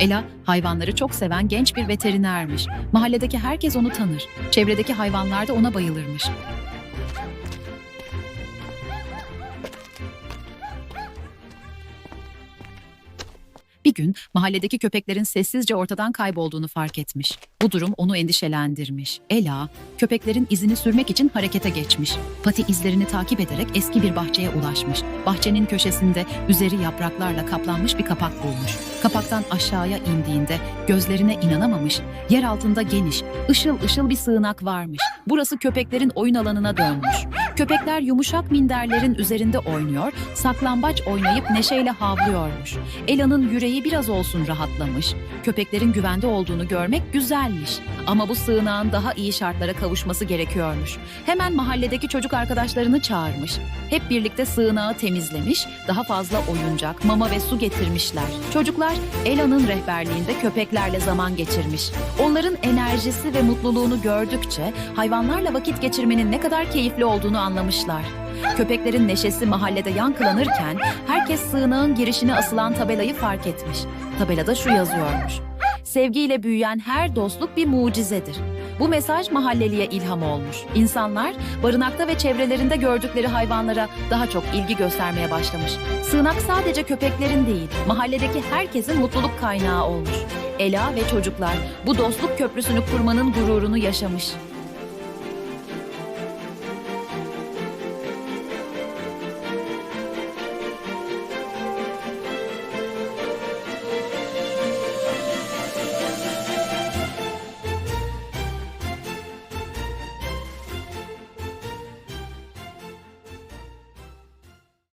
Ela, hayvanları çok seven genç bir veterinermiş. Mahalledeki herkes onu tanır. Çevredeki hayvanlar da ona bayılırmış. Gün mahalledeki köpeklerin sessizce ortadan kaybolduğunu fark etmiş. Bu durum onu endişelendirmiş. Ela, köpeklerin izini sürmek için harekete geçmiş. Pati izlerini takip ederek eski bir bahçeye ulaşmış. Bahçenin köşesinde üzeri yapraklarla kaplanmış bir kapak bulmuş. Kapaktan aşağıya indiğinde gözlerine inanamamış. Yer altında geniş, ışıl ışıl bir sığınak varmış. Burası köpeklerin oyun alanına dönmüş. Köpekler yumuşak minderlerin üzerinde oynuyor, saklambaç oynayıp neşeyle havlıyormuş. Ela'nın yüreği biraz olsun rahatlamış. Köpeklerin güvende olduğunu görmek güzelmiş. Ama bu sığınağın daha iyi şartlara kavuşması gerekiyormuş. Hemen mahalledeki çocuk arkadaşlarını çağırmış. Hep birlikte sığınağı temizlemiş, daha fazla oyuncak, mama ve su getirmişler. Çocuklar Ela'nın rehberliğinde köpeklerle zaman geçirmiş. Onların enerjisi ve mutluluğunu gördükçe hayvanlarla vakit geçirmenin ne kadar keyifli olduğunu anlamışlar. Köpeklerin neşesi mahallede yankılanırken herkes sığınağın girişine asılan tabelayı fark etmiş. Tabelada şu yazıyormuş. Sevgiyle büyüyen her dostluk bir mucizedir. Bu mesaj mahalleliye ilham olmuş. İnsanlar barınakta ve çevrelerinde gördükleri hayvanlara daha çok ilgi göstermeye başlamış. Sığınak sadece köpeklerin değil, mahalledeki herkesin mutluluk kaynağı olmuş. Ela ve çocuklar bu dostluk köprüsünü kurmanın gururunu yaşamış.